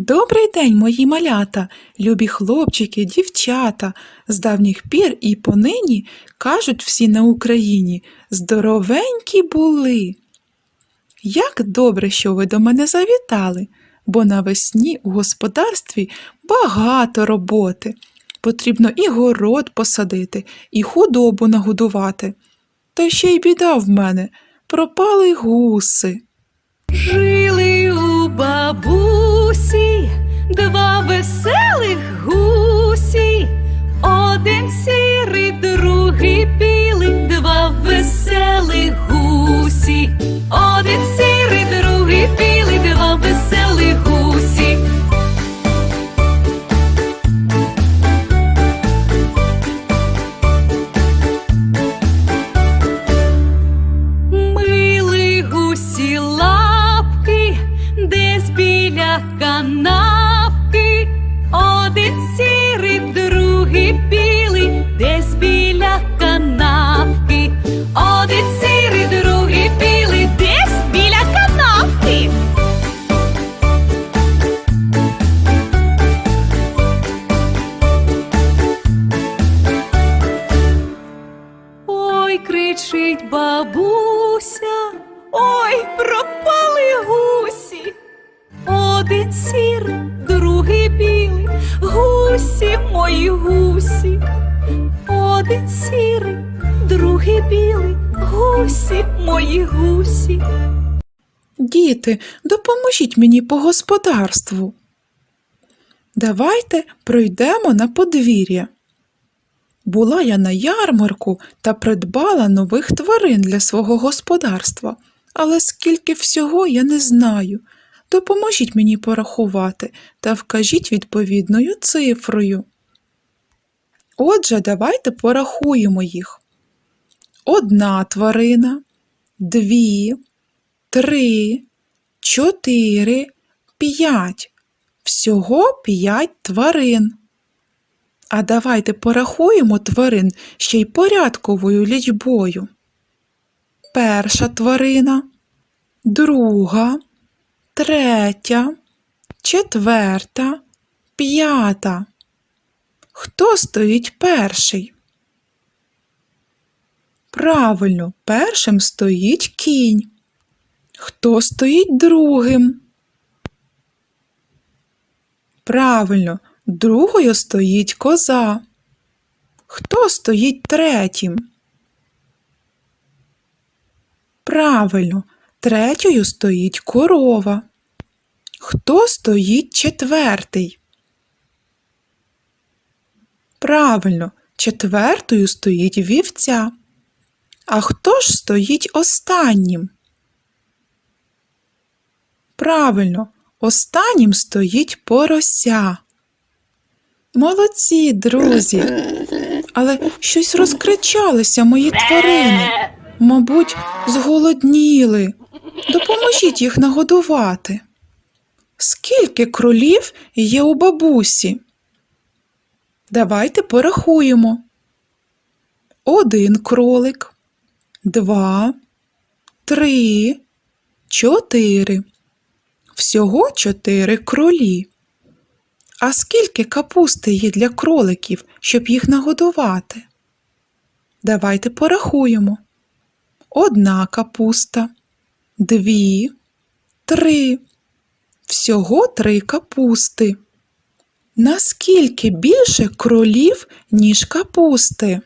Добрий день, мої малята, любі хлопчики, дівчата. З давніх пір і понині кажуть всі на Україні здоровенькі були. Як добре, що ви до мене завітали, бо навесні у господарстві багато роботи. Потрібно і город посадити, і худобу нагодувати. Та ще й біда в мене пропали гуси. Жили бабусі два веселих гусі, один сірий, другий білий, два веселих гусі, один сірий, другий другий білий, гусі мої гусі. Діти, допоможіть мені по господарству. Давайте пройдемо на подвір'я. Була я на ярмарку та придбала нових тварин для свого господарства, але скільки всього я не знаю. Допоможіть мені порахувати та вкажіть відповідною цифрою. Отже, давайте порахуємо їх. Одна тварина, дві, три, чотири, п'ять. Всього п'ять тварин. А давайте порахуємо тварин ще й порядковою лічбою. Перша тварина, друга, третя, четверта, п'ята. Хто стоїть перший? Правильно, першим стоїть кінь. Хто стоїть другим? Правильно, другою стоїть коза. Хто стоїть третім? Правильно, третьою стоїть корова. Хто стоїть четвертий? Правильно, четвертою стоїть вівця. А хто ж стоїть останнім? Правильно, останнім стоїть порося. Молодці, друзі. Але щось розкричалися мої тварини. Мабуть, зголодніли. Допоможіть їх нагодувати. Скільки кролів є у бабусі? Давайте порахуємо. Один кролик, два, три, чотири. Всього чотири кролі. А скільки капусти є для кроликів, щоб їх нагодувати? Давайте порахуємо. Одна капуста, дві, три. Всього три капусти. Наскільки більше кролів, ніж капусти?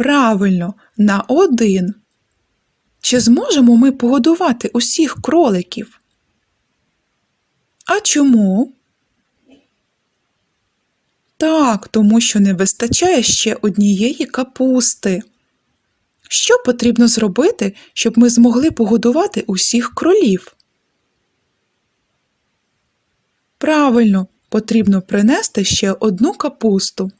Правильно, на один. Чи зможемо ми погодувати усіх кроликів? А чому? Так, тому що не вистачає ще однієї капусти. Що потрібно зробити, щоб ми змогли погодувати усіх кролів? Правильно, потрібно принести ще одну капусту.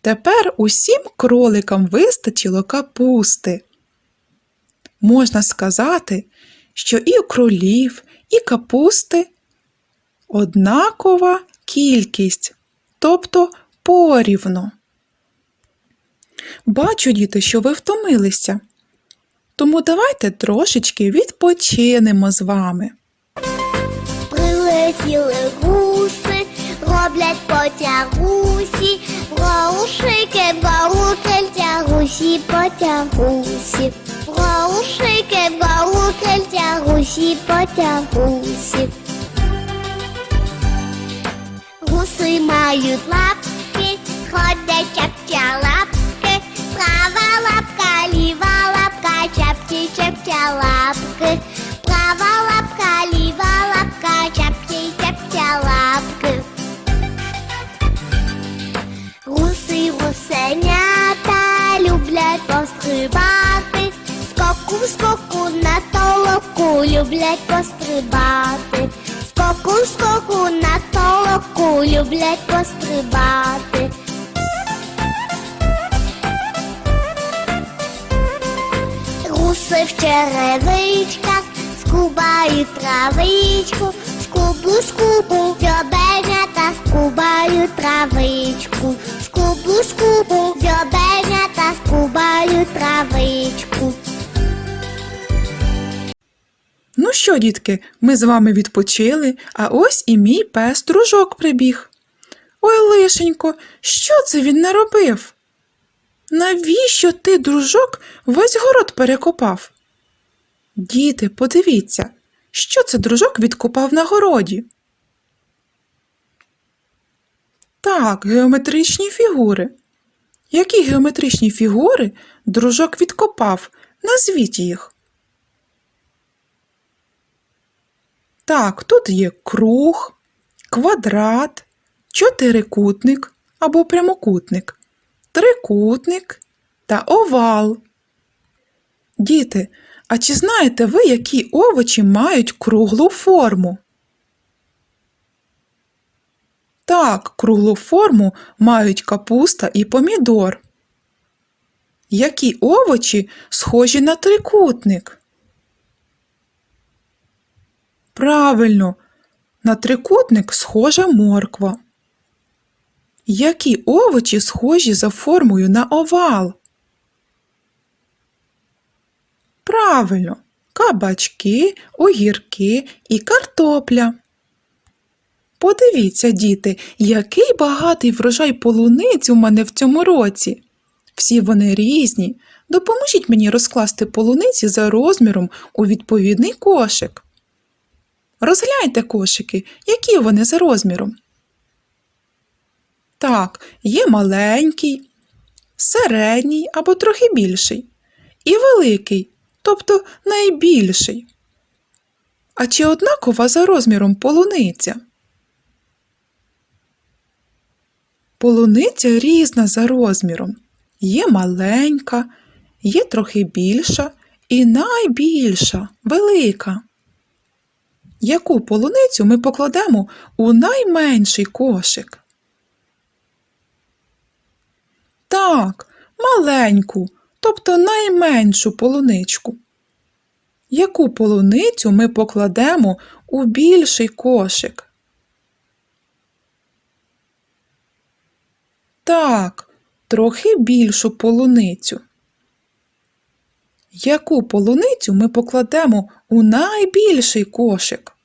Тепер усім кроликам вистачило капусти. Можна сказати, що і у кролів, і капусти однакова кількість, тобто порівну. Бачу, діти, що ви втомилися. Тому давайте трошечки відпочинемо з вами. Прилетіли гуси, роблять потягусі, Браушики, браукельтя, гусі потягусі, Браушики, браукельтя, гусі потягусі. Гуси мають лапки, ходять чапча лапки, права лапка, ліва лапка, чапці чапча лапки, права лапка, ліва лапка, чапці чапча лапки. Пострибати, скоку скоку на толоку люблять пострибати, скоку скоку на толоку люблять пострибати. Гуси в черевичках скубають травичку, скубу, скубу, дзьобенята скубають травичку, скубу, скубу, дзьобенята що, дітки, ми з вами відпочили, а ось і мій пес дружок прибіг. Ой, лишенько, що це він наробив? Навіщо ти, дружок, весь город перекопав? Діти, подивіться, що це дружок відкопав на городі? Так, геометричні фігури. Які геометричні фігури дружок відкопав? Назвіть їх. Так, тут є круг, квадрат, чотирикутник або прямокутник, трикутник та овал. Діти, а чи знаєте ви, які овочі мають круглу форму? Так, круглу форму мають капуста і помідор. Які овочі схожі на трикутник? Правильно, на трикутник схожа морква. Які овочі схожі за формою на овал? Правильно, кабачки, огірки і картопля. Подивіться, діти, який багатий врожай полуниць у мене в цьому році. Всі вони різні. Допоможіть мені розкласти полуниці за розміром у відповідний кошик. Розгляньте кошики, які вони за розміром. Так, є маленький, середній або трохи більший, і великий, тобто найбільший. А чи однакова за розміром полуниця? Полуниця різна за розміром. Є маленька, є трохи більша і найбільша, велика. Яку полуницю ми покладемо у найменший кошик? Так, маленьку, тобто найменшу полуничку. Яку полуницю ми покладемо у більший кошик? Так, трохи більшу полуницю. Яку полуницю ми покладемо у найбільший кошик?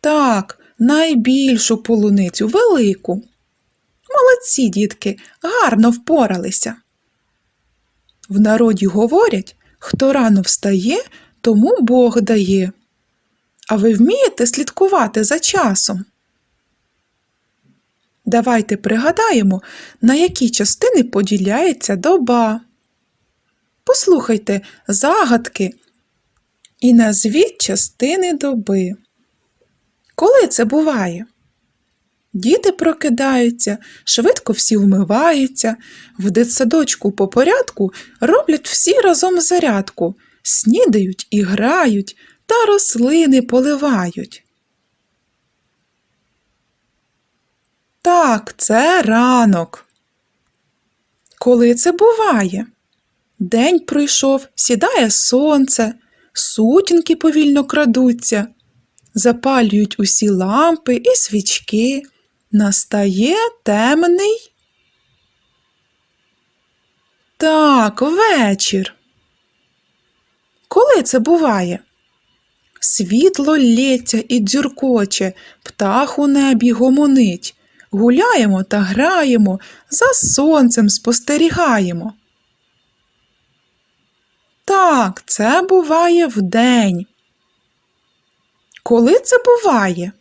Так, найбільшу полуницю, велику. Молодці, дітки, гарно впоралися. В народі говорять, хто рано встає, тому Бог дає. А ви вмієте слідкувати за часом? Давайте пригадаємо, на які частини поділяється доба. Послухайте загадки і назвіть частини доби. Це буває? Діти прокидаються, швидко всі вмиваються, в дитсадочку по порядку роблять всі разом зарядку, снідають і грають та рослини поливають. Так, це ранок. Коли це буває? День пройшов, сідає сонце, сутінки повільно крадуться, запалюють усі лампи і свічки. Настає темний. Так, вечір. Коли це буває? Світло лється і дзюркоче, птах у небі гомонить. Гуляємо та граємо, за сонцем спостерігаємо. Так, це буває вдень. Коли це буває?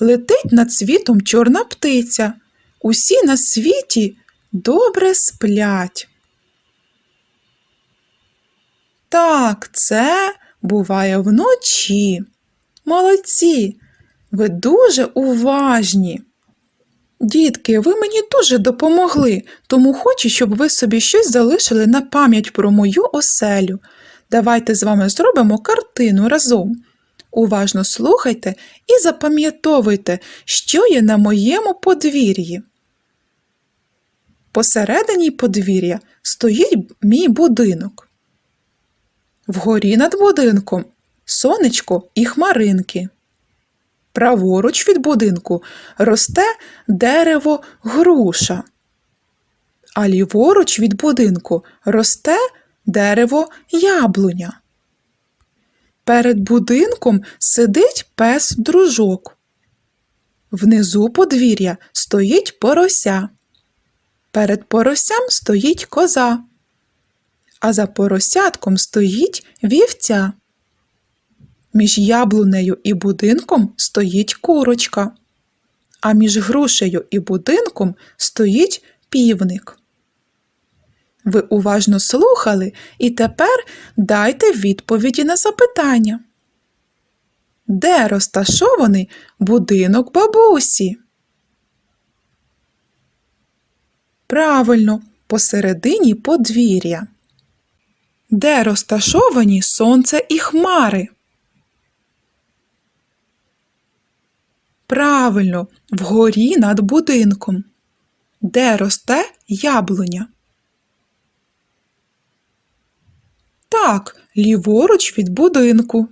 Летить над світом чорна птиця. Усі на світі добре сплять. Так, це буває вночі. Молодці, ви дуже уважні. Дітки, ви мені дуже допомогли, тому хочу, щоб ви собі щось залишили на пам'ять про мою оселю. Давайте з вами зробимо картину разом. Уважно слухайте і запам'ятовуйте, що є на моєму подвір'ї. Посередині подвір'я стоїть мій будинок. Вгорі над будинком сонечко і хмаринки. Праворуч від будинку росте дерево груша, а ліворуч від будинку росте дерево яблуня. Перед будинком сидить пес дружок. Внизу подвір'я стоїть порося. Перед поросям стоїть коза, а за поросятком стоїть вівця. Між яблунею і будинком стоїть курочка, а між грушею і будинком стоїть півник. Ви уважно слухали і тепер дайте відповіді на запитання. Де розташований будинок бабусі? Правильно, посередині подвір'я. Де розташовані сонце і хмари? Правильно, вгорі над будинком. Де росте яблуня? Так, ліворуч від будинку.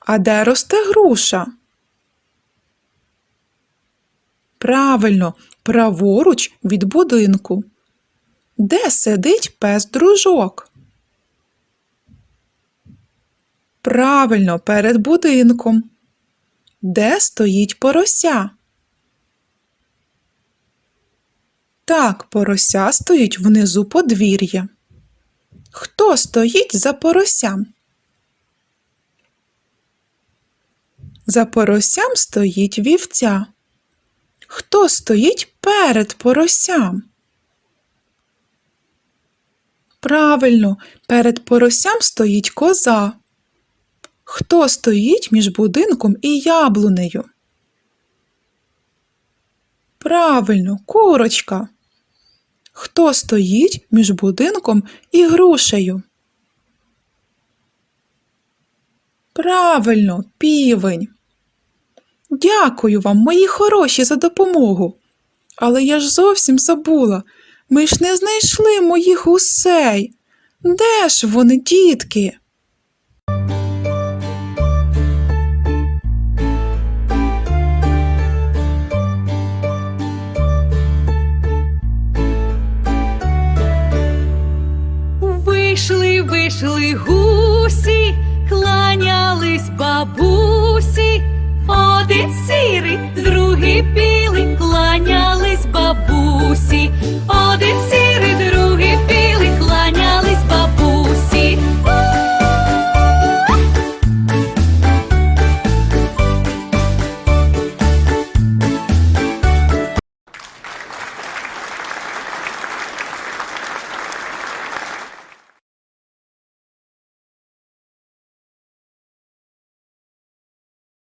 А де росте груша? Правильно, праворуч від будинку. Де сидить пес дружок? Правильно, перед будинком. Де стоїть порося? Так, порося стоїть внизу подвір'я. Хто стоїть за поросям? За поросям стоїть вівця. Хто стоїть перед поросям? Правильно, перед поросям стоїть коза. Хто стоїть між будинком і яблунею? Правильно, курочка. Хто стоїть між будинком і грушею? Правильно, півень. Дякую вам, мої хороші, за допомогу. Але я ж зовсім забула. Ми ж не знайшли моїх гусей. Де ж вони, дітки? Вийшли гусі, кланялись бабусі. Один сірий, другий білий.